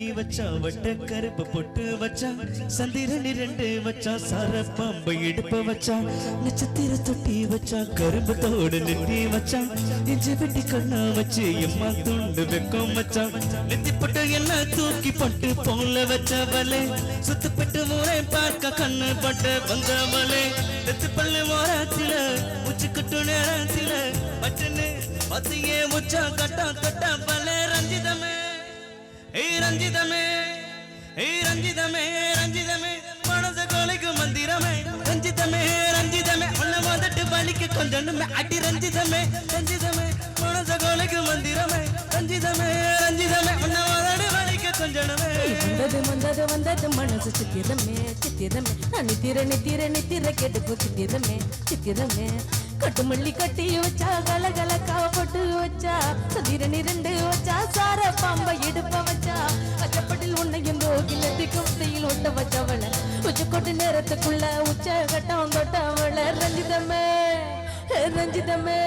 வச்சா வட்ட கருப்பு பொட்டு வச்சா சந்திரன் ரெண்டு வச்சா சார இடுப்ப வச்சா நட்சத்திர தொட்டி வச்சா கரும்பு தோடு நெட்டி வச்சா இஞ்சி வெட்டி கண்ணா வச்சு எம்மா துண்டு வெக்கம் வச்சா நெத்தி பட்டு என்ன தூக்கி பட்டு போல வச்சவளே சுத்தப்பட்டு முறை பார்க்க கண்ணு பட்டு வந்தவளே நெத்து பல்லு மோரத்தில உச்சி கட்டு நேரத்தில பட்டுன்னு பத்தியே உச்சா கட்டா கட்டா பல ரஞ்சிதமே. ரஞ்சிதமே ஏய் ரஞ்சிதமே ரஞ்சிதமே மனச கொலைக்கு மந்திரமே. ரஞ்சிதமே ரஞ்சிதமே உன்ன வந்துட்டு வலிக்கு கொஞ்சம் அடி ரஞ்சிதமே ரஞ்சிதமே மனச கொலைக்கு மந்திரமே. ரஞ்சிதமே ரஞ்சிதமே உன்ன வந்துட்டு வலிக்கு கொஞ்சமே வந்தது வந்தது வந்தது மனசு சித்திரமே சித்திரமே. நித்திர நித்திர நித்திர கெடுப்பு சித்திரமே சித்திரமே. கட்டுமல்லி கட்டி வச்சா கலகலக்கா போட்டு வச்சா சதிரன் இரண்டு வச்சா சார குத்தையில் வச்சவள உச்ச கொட்டு நேரத்துக்குள்ள உச்ச கட்டம் தொட்டவள ரஞ்சிதமே ரஞ்சிதமே.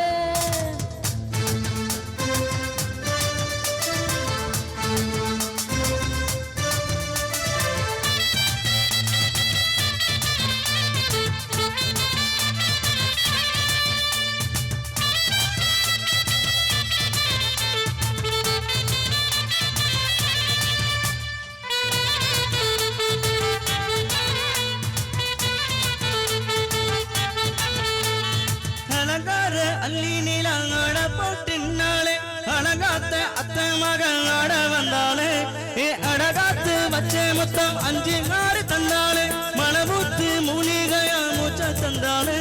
அலங்கார அள்ளி நீலாங்காட போட்டு அழகாத்த அத்தை மகன் ஆட வந்தாளே. ஏ அழகாத்து வச்சே மொத்தம் அஞ்சு ஆறு தந்தாலே மணமூத்து மூலிகையா மூச்ச தந்தாலே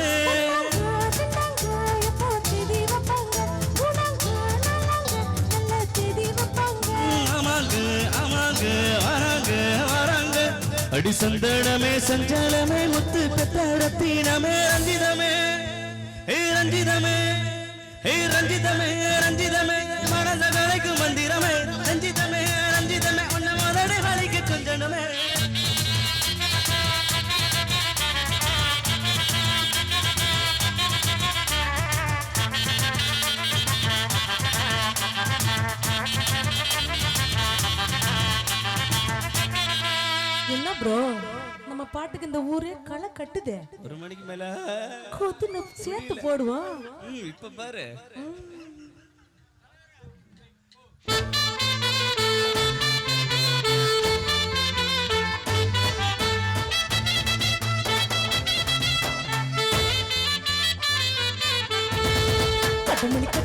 ஆமாங்க ஆமாங்க வராங்க வராங்க அடி சந்தனமே சஞ்சலமே முத்து பெத்தடத்தினமே அங்கிதமே. ஏய் ரஞ்சிதமே ஏய் ரஞ்சிதமே ரஞ்சிதமே மனத வேலைக்கு மந்திரமே. ரஞ்சிதமே ரஞ்சிதமே உன்ன முதடை வலிக்கு கொஞ்சனமே என்ன ப்ரோ நம்ம பாட்டுக்கு இந்த ஊரே களை கட்டுதே. ஒரு மணிக்கு மேல. கொத்து சேர்த்து போடுவோம். இப்ப பாரு. கட்டுமணி